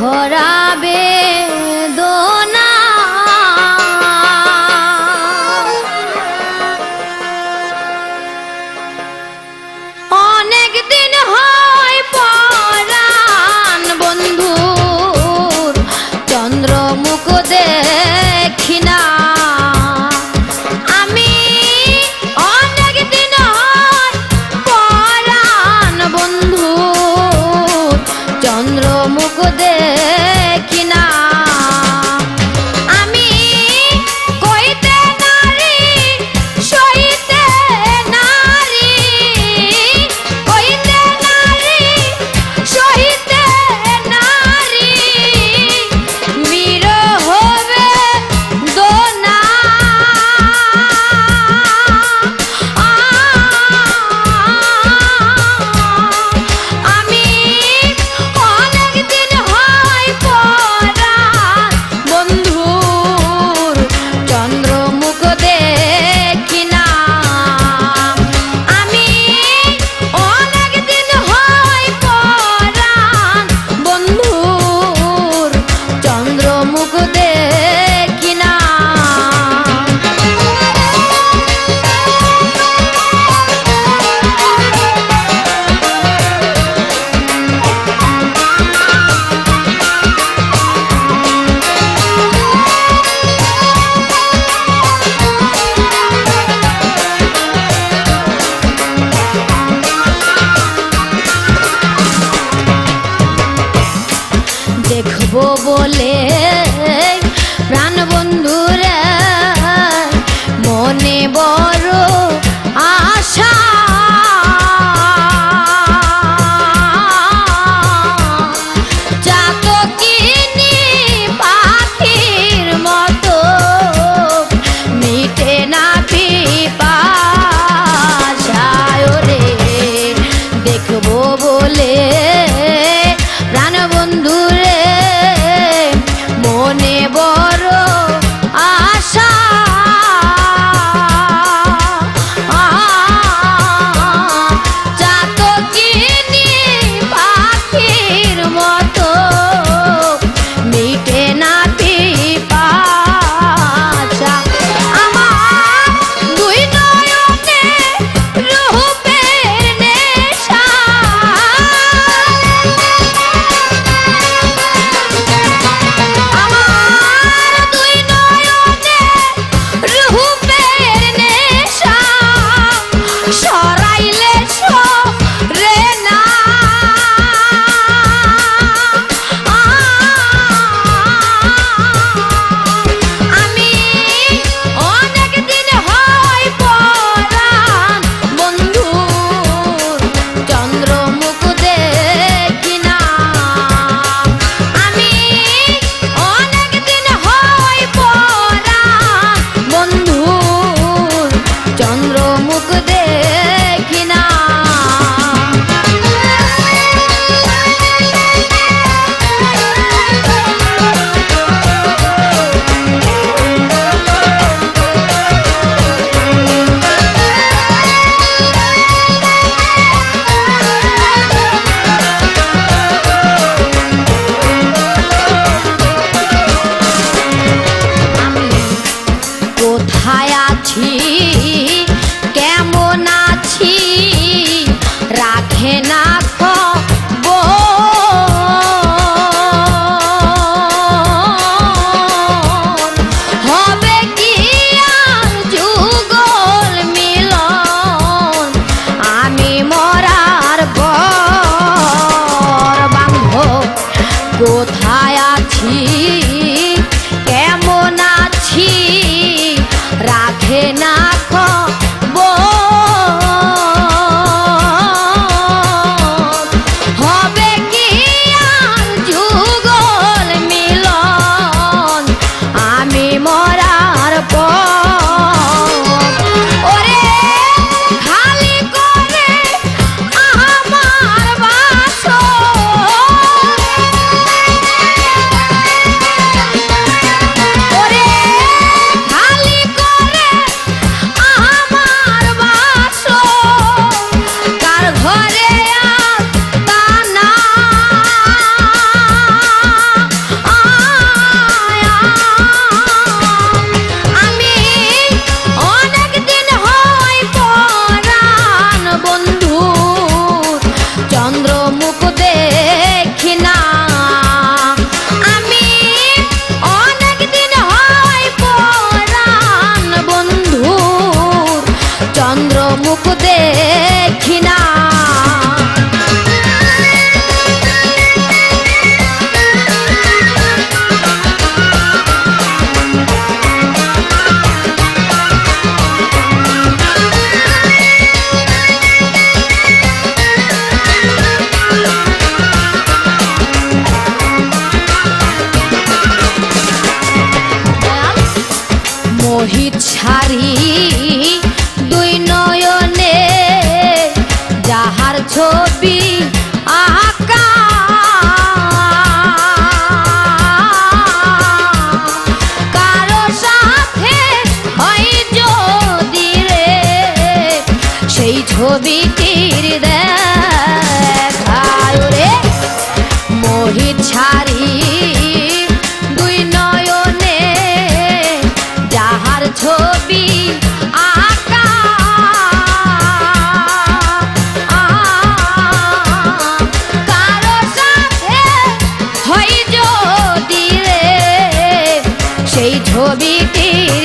ভরাবে amor. কোথায় আছি? ছাড়ি দুই নয়নে যাহার ছবি আঁকা। কারও সাথে হয় যদি রে ছবিটির ছবিটি